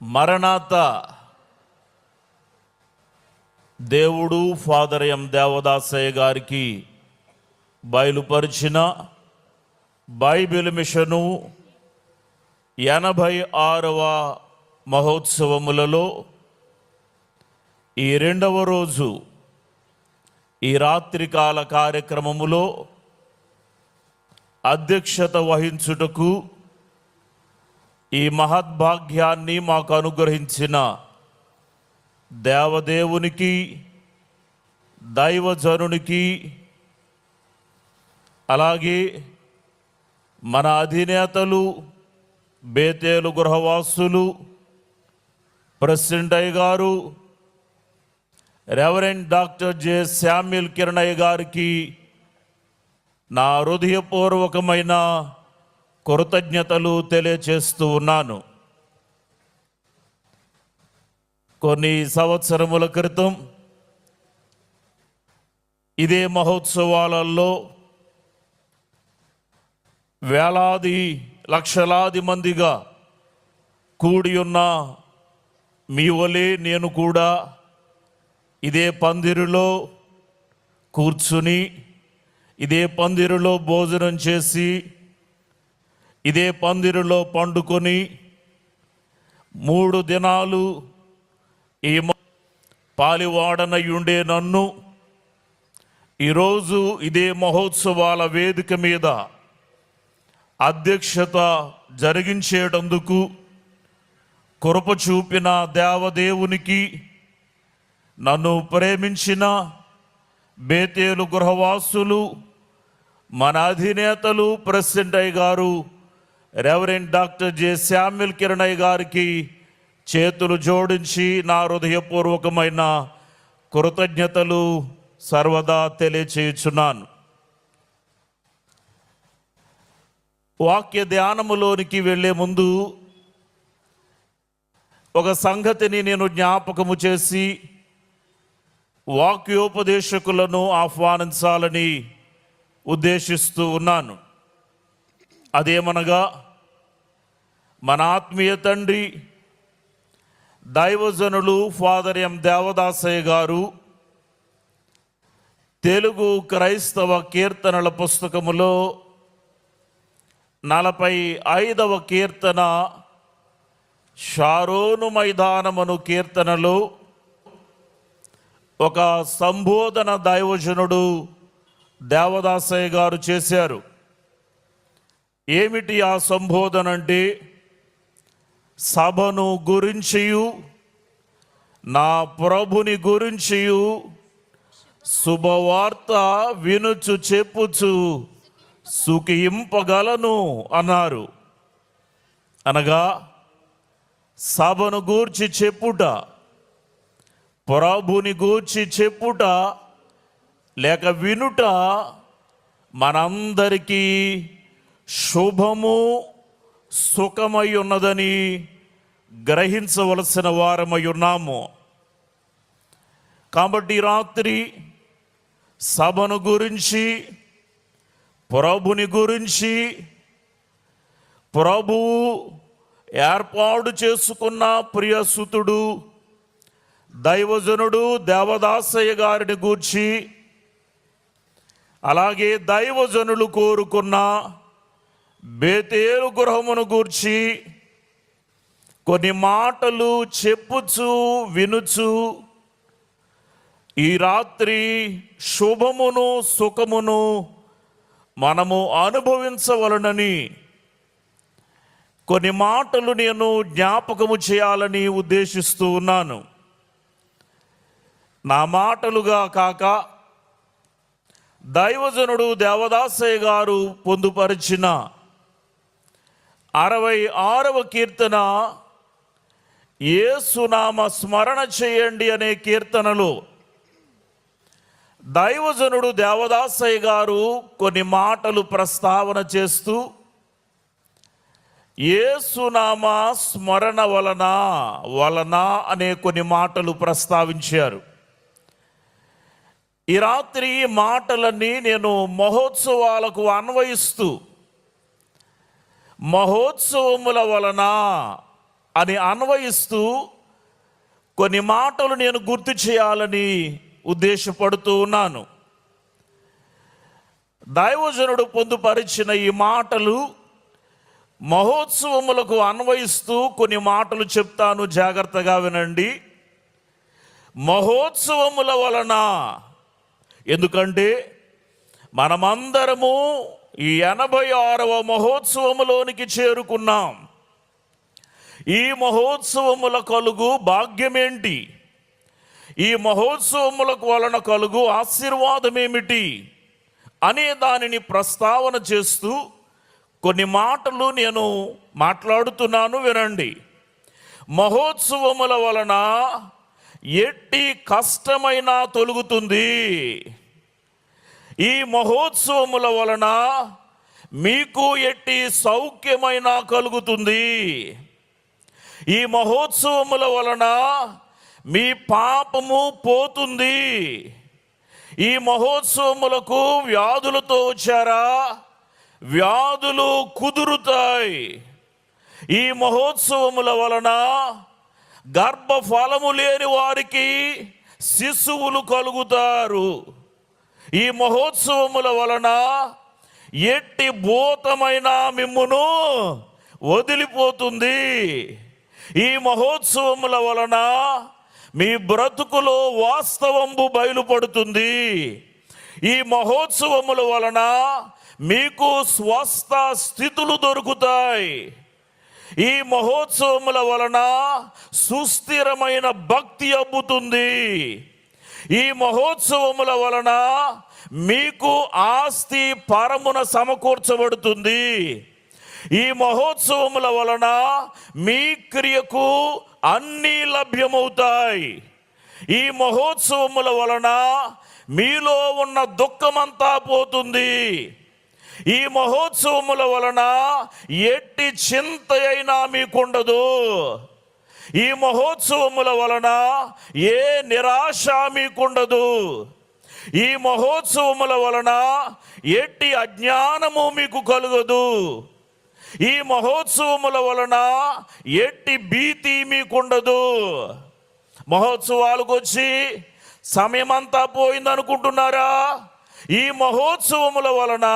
మరణాత దేవుడు ఫాదర్ ఎం దేవదాసయ్య గారికి బయలుపరిచిన బైబిల్ మిషను ఎనభై ఆరవ మహోత్సవములలో ఈ రెండవ రోజు ఈ రాత్రికాల కార్యక్రమములో అధ్యక్షత వహించుటకు ఈ మహద్భాగ్యాన్ని మాకు అనుగ్రహించిన దేవదేవునికి దైవజనునికి అలాగే మన అధినేతలు బేతేలు గృహవాసులు ప్రెసిడెంట్ అయ్య గారు reverend doctor J. Samuel Kiranaiah గారికి నా హృదయపూర్వకమైన కృతజ్ఞతలు తెలియచేస్తూ ఉన్నాను. కొన్ని సంవత్సరముల క్రితం ఇదే మహోత్సవాలలో వేలాది లక్షలాది మందిగా కూడి ఉన్న మీ వలే నేను కూడా ఇదే పందిరిలో కూర్చుని ఇదే పందిరిలో భోజనం చేసి ఇదే పందిరిలో పండుకొని మూడు దినాలు ఈ పాలివాడనయుండే నన్ను. ఈరోజు ఇదే మహోత్సవాల వేదిక మీద అధ్యక్షత జరిగించేటందుకు కృప చూపిన దేవదేవునికి నన్ను ప్రేమించిన బేతేలు గృహవాసులు మన అధినేతలు ప్రెసిడెంట్ అయ్య గారు reverend doctor J Samuel Kiranaiah గారికి చేతులు జోడించి నా హృదయపూర్వకమైన కృతజ్ఞతలు సర్వదా తెలియచేయుచున్నాను. వాక్య ధ్యానములోనికి వెళ్ళే ముందు ఒక సంగతిని నేను జ్ఞాపకము చేసి వాక్యోపదేశకులను ఆహ్వానించాలని ఉద్దేశిస్తూ ఉన్నాను. అదేమనగా మన ఆత్మీయ తండ్రి దైవజనులు ఫాదర్ ఎం. దేవదాసయ్య గారు తెలుగు క్రైస్తవ కీర్తనల పుస్తకములో నలభై ఐదవ కీర్తన షారోను మైదానమును కీర్తనలో ఒక సంబోధన దైవజనుడు దేవదాసయ్య గారు చేశారు. ఏమిటి ఆ సంబోధన అంటే సభను గురించియు నా ప్రభుని గురించియు శుభవార్త వినుచు చెప్పుచు సుఖింపగలను అన్నారు. అనగా సభను గూర్చి చెప్పుట ప్రభుని గూర్చి చెప్పుట లేక వినుట మనందరికీ శుభము సుఖమై ఉన్నదని గ్రహించవలసిన వారమై ఉన్నాము. కాబట్టి రాత్రి సభను గురించి ప్రభుని గురించి ప్రభువు ఏర్పాటు చేసుకున్న ప్రియసుతుడు దైవజనుడు దేవదాసయ్య గారిని గూర్చి అలాగే దైవజనులు కోరుకున్న బేతేలు గృహమును గూర్చి కొన్ని మాటలు చెప్పుచు వినుచు ఈ రాత్రి శుభమును సుఖమును మనము అనుభవించవలనని కొన్ని మాటలు నేను జ్ఞాపకము చేయాలని ఉద్దేశిస్తూ ఉన్నాను. నా మాటలుగా కాక దైవజనుడు దేవదాసయ్య గారు పొందుపరిచిన అరవై ఆరవ కీర్తన. ఏసునామ స్మరణ చేయండి అనే కీర్తనలో. దైవజనుడు దేవదాసయ్య గారు కొన్ని మాటలు ప్రస్తావన చేస్తూ ఏసునామ స్మరణ వలన వలన అనే కొన్ని మాటలు ప్రస్తావించారు. ఈ రాత్రి ఈ మాటలన్నీ నేను మహోత్సవాలకు అన్వయిస్తూ మహోత్సవముల వలన అని అన్వయిస్తూ కొన్ని మాటలు నేను గుర్తు చేయాలని ఉద్దేశపడుతూ ఉన్నాను. దైవజనుడు పొందుపరిచిన ఈ మాటలు మహోత్సవములకు అన్వయిస్తూ కొన్ని మాటలు చెప్తాను జాగ్రత్తగా వినండి. మహోత్సవముల వలన ఎందుకంటే మనమందరము ఎనభై ఆరవ మహోత్సవములోనికి చేరుకున్నాం. ఈ మహోత్సవముల కలుగు భాగ్యమేంటి? ఈ మహోత్సవములకు వలన కలుగు ఆశీర్వాదమేమిటి? అనే దానిని ప్రస్తావన చేస్తూ కొన్ని మాటలు నేను మాట్లాడుతున్నాను వినండి. మహోత్సవముల వలన ఎట్టి కష్టమైనా తొలుగుతుంది. ఈ మహోత్సవముల వలన మీకు ఎట్టి సౌఖ్యమైన కలుగుతుంది. ఈ మహోత్సవముల వలన మీ పాపము పోతుంది. ఈ మహోత్సవములకు వ్యాధులతో వచ్చారా? వ్యాధులు కుదురుతాయి. ఈ మహోత్సవముల వలన గర్భఫలము లేని వారికి శిశువులు కలుగుతారు. ఈ మహోత్సవముల వలన ఎట్టి భూతమైన మిమ్మును వదిలిపోతుంది. ఈ మహోత్సవముల వలన మీ బ్రతుకులో వాస్తవంబు బయలుపడుతుంది. ఈ మహోత్సవముల వలన మీకు స్వస్థ స్థితులు దొరుకుతాయి. ఈ మహోత్సవముల వలన సుస్థిరమైన భక్తి అబ్బుతుంది. ఈ మహోత్సవముల వలన మీకు ఆస్తి పరమున సమకూర్చబడుతుంది. ఈ మహోత్సవముల వలన మీ క్రియకు అన్నీ లభ్యమవుతాయి. ఈ మహోత్సవముల వలన మీలో ఉన్న దుఃఖమంతా పోతుంది. ఈ మహోత్సవముల వలన ఎట్టి చింత అయినా మీకుండదు. ఈ మహోత్సవముల వలన ఏ నిరాశ మీకుండదు. ఈ మహోత్సవముల వలన ఎట్టి అజ్ఞానము మీకు కలుగదు. ఈ మహోత్సవముల వలన ఎట్టి భీతి మీకుండదు. మహోత్సవాలకు వచ్చి సమయమంతా పోయిందనుకుంటున్నారా? ఈ మహోత్సవముల వలన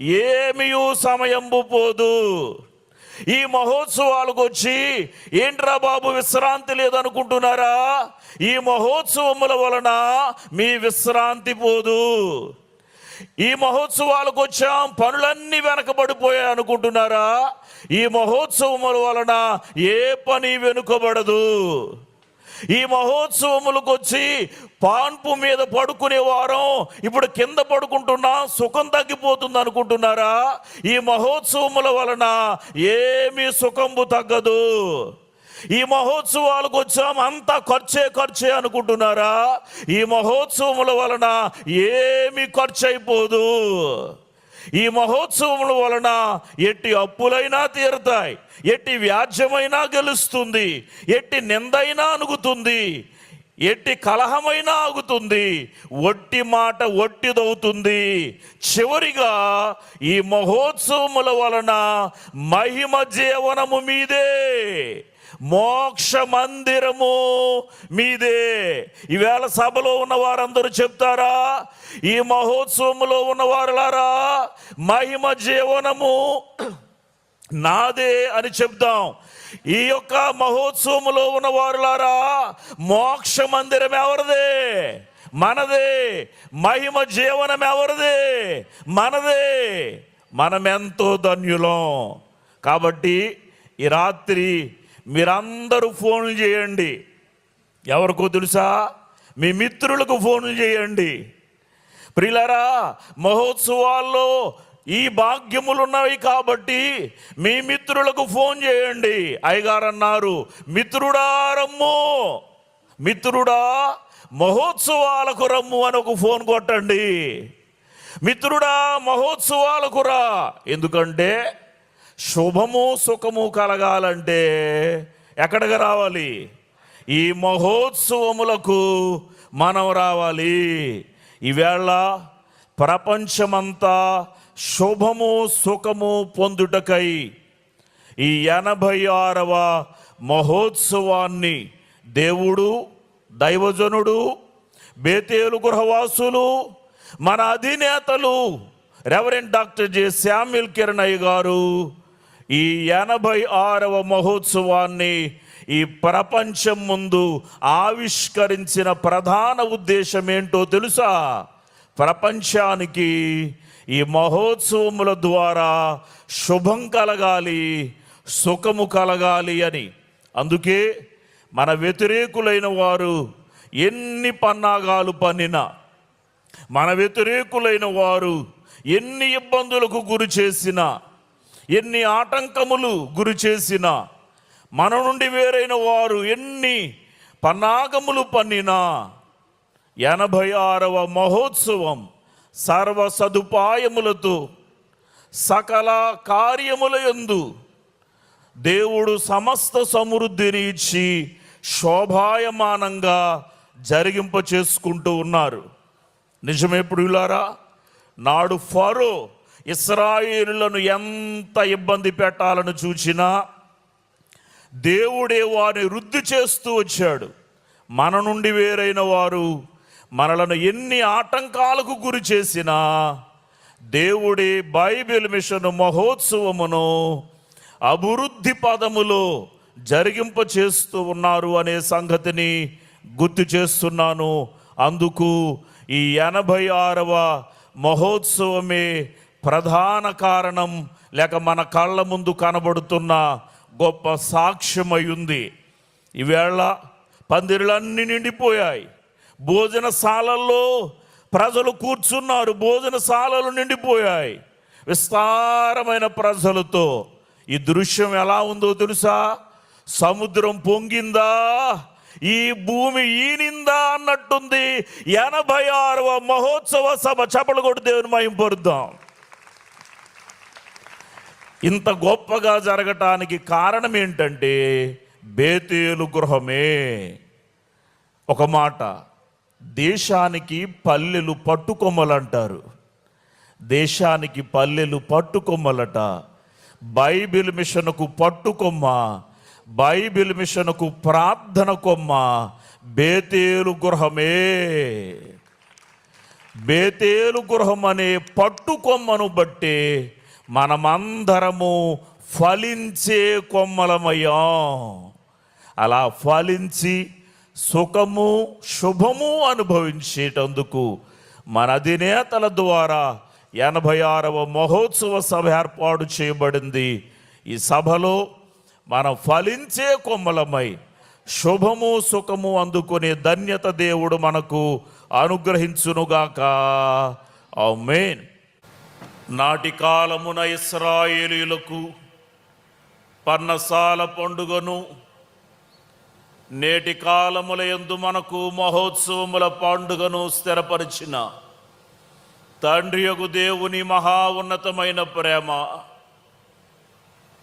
ఏమీ సమయంబు పోదు. ఈ మహోత్సవాలకు వచ్చి ఏంట్రా బాబు విశ్రాంతి లేదనుకుంటున్నారా? ఈ మహోత్సవముల వలన మీ విశ్రాంతి పోదు. ఈ మహోత్సవాలకు వచ్చాం పనులన్నీ వెనకబడిపోయాయి అనుకుంటున్నారా? ఈ మహోత్సవముల వలన ఏ పని వెనుకబడదు. ఈ మహోత్సవములకు వచ్చి పాన్పు మీద పడుకునే వారం ఇప్పుడు కింద పడుకుంటున్నా సుఖం తగ్గిపోతుంది అనుకుంటున్నారా? ఈ మహోత్సవముల వలన ఏమీ సుఖంబు తగ్గదు. ఈ మహోత్సవాలకు వచ్చాం అంతా ఖర్చే ఖర్చే అనుకుంటున్నారా? ఈ మహోత్సవముల వలన ఏమి ఖర్చు అయిపోదు ఈ మహోత్సవముల వలన ఎట్టి అప్పులైనా తీరుతాయి ఎట్టి వ్యాజ్యమైనా గెలుస్తుంది ఎట్టి నిందైనా అనుగుతుంది ఎట్టి కలహమైనా ఆగుతుంది ఒట్టి మాట ఒట్టిదవుతుంది. చివరిగా ఈ మహోత్సవముల వలన మహిమ జీవనము మీదే. మోక్ష మందిరము మీదే. ఈవేళ సభలో ఉన్న వారందరూ చెప్తారా? ఈ మహోత్సవంలో ఉన్న వారులారా మహిమ జీవనము నాదే అని చెప్దాం. ఈ యొక్క మహోత్సవములో ఉన్న వారులారా మోక్ష మందిరం ఎవరిదే? మనదే. మహిమ జీవనం ఎవరిదే? మనదే. మనమెంతో ధన్యులం. కాబట్టి ఈ రాత్రి మీరందరూ ఫోన్లు చేయండి. ఎవరికో తెలుసా? మీ మిత్రులకు ఫోన్లు చేయండి. ప్రిలరా మహోత్సవాల్లో ఈ భాగ్యములు ఉన్నవి కాబట్టి మీ మిత్రులకు ఫోన్ చేయండి. అయ్యగారు అన్నారు మిత్రుడా రమ్ము మిత్రుడా మహోత్సవాలకు రమ్ము అని ఒక ఫోన్ కొట్టండి. మిత్రుడా మహోత్సవాలకు రా ఎందుకంటే శుభము సుఖము కలగాలంటే ఎక్కడికి రావాలి? ఈ మహోత్సవములకు మనం రావాలి. ఈవేళ ప్రపంచమంతా శుభము సుఖము పొందుటకై ఈ ఎనభై ఆరవ మహోత్సవాన్ని దేవుడు దైవజనుడు బేతేలు గృహవాసులు మన అధినేతలు reverend doctor J. Samuel Kiranaiah garu ఈ ఎనభై ఆరవ మహోత్సవాన్ని ఈ ప్రపంచం ముందు ఆవిష్కరించిన ప్రధాన ఉద్దేశం ఏంటో తెలుసా? ప్రపంచానికి ఈ మహోత్సవముల ద్వారా శుభం కలగాలి సుఖము కలగాలి అని. అందుకే మన వ్యతిరేకులైన వారు ఎన్ని పన్నాగాలు పన్నినా మన వ్యతిరేకులైన వారు ఎన్ని ఇబ్బందులకు గురి చేసినా ఎన్ని ఆటంకములు గురి చేసినా మన నుండి వేరైన వారు ఎన్ని పన్నాగములు పన్నినా ఎనభై ఆరవ మహోత్సవం సర్వ సదుపాయములతో సకల కార్యముల యందు దేవుడు సమస్త సమృద్ధిని ఇచ్చి శోభాయమానంగా జరిగింప చేసుకుంటూ ఉన్నారు. నిజమే ఇలారా నాడు ఫరో ఇస్రాయిలను ఎంత ఇబ్బంది పెట్టాలని చూచినా దేవుడే వారిని వృద్ధి చేస్తూ వచ్చాడు. మన నుండి వేరైన వారు మనలను ఎన్ని ఆటంకాలకు గురి చేసినా దేవుడే బైబిల్ మిషన్ మహోత్సవమును అభివృద్ధి పదములో జరిగింప చేస్తూ ఉన్నారు అనే సంగతిని గుర్తు చేస్తున్నాను. అందుకు ఈ ఎనభై ఆరవ మహోత్సవమే ప్రధాన కారణం లేక మన కళ్ళ ముందు కనబడుతున్న గొప్ప సాక్ష్యమై ఉంది ఈవేళ పందిరులన్నీ నిండిపోయాయి. భోజనశాలల్లో ప్రజలు కూర్చున్నారు. భోజనశాలలు నిండిపోయాయి. విస్తారమైన ప్రజలతో ఈ దృశ్యం ఎలా ఉందో తెలుసా? సముద్రం పొంగిందా? ఈ భూమి ఈనిందా అన్నట్టుంది ఎనభై ఆరవ మహోత్సవ సభ చపలు కొట్టి దేవుని మయం పొరుద్దాం ఇంత గొప్పగా జరగటానికి కారణం ఏంటంటే బేతేలు గృహమే. ఒక మాట దేశానికి పల్లెలు పట్టుకొమ్మలంటారు. దేశానికి పల్లెలు పట్టుకొమ్మలట. బైబిల్ మిషన్కు పట్టుకొమ్మ బైబిల్ మిషన్కు ప్రార్థన కొమ్మ బేతేలు గృహమే. బేతేలు గృహం అనే పట్టుకొమ్మను బట్టే మనమందరము ఫలించే కొమ్మలమయ్యాం. అలా ఫలించి సుఖము శుభము అనుభవించేటందుకు మన అధినేతల ద్వారా ఎనభై ఆరవ మహోత్సవ సభ ఏర్పాటు చేయబడింది. ఈ సభలో మనం ఫలించే కొమ్మలమై శుభము సుఖము అందుకునే ధన్యత దేవుడు మనకు అనుగ్రహించునుగాక. మెయిన్ నాటి కాలమున ఇస్రాయేలీలకు పన్నసాల పండుగను నేటి కాలముల ఎందు మనకు మహోత్సవముల పండుగను స్థిరపరిచిన తండ్రి యొక్క దేవుని మహా ఉన్నతమైన ప్రేమ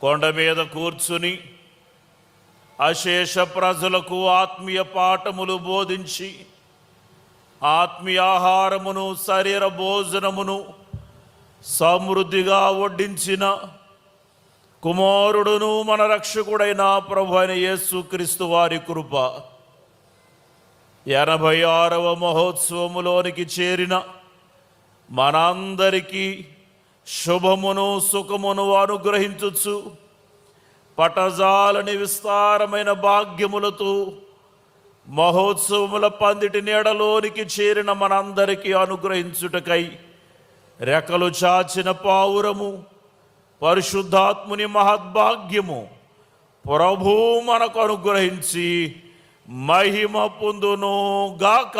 కొండ మీద కూర్చుని అశేష ప్రజలకు ఆత్మీయ పాఠములు బోధించి ఆత్మీయాహారమును శరీర భోజనమును సమృద్ధిగా వడ్డించిన కుమారుడును మన రక్షకుడైన ప్రభు అయిన యేసుక్రీస్తు వారి కృప. ఎనభై ఆరవ మహోత్సవములోనికి చేరిన మనందరికీ శుభమును సుఖమును అనుగ్రహించచ్చు పటజాలని విస్తారమైన భాగ్యములతో మహోత్సవముల పందిటి నీడలోనికి చేరిన మనందరికీ అనుగ్రహించుటకై రెక్కలు చాచిన పావురము పరిశుద్ధాత్ముని మహద్భాగ్యము ప్రభు మనకు అనుగ్రహించి మహిమ పొందును గాక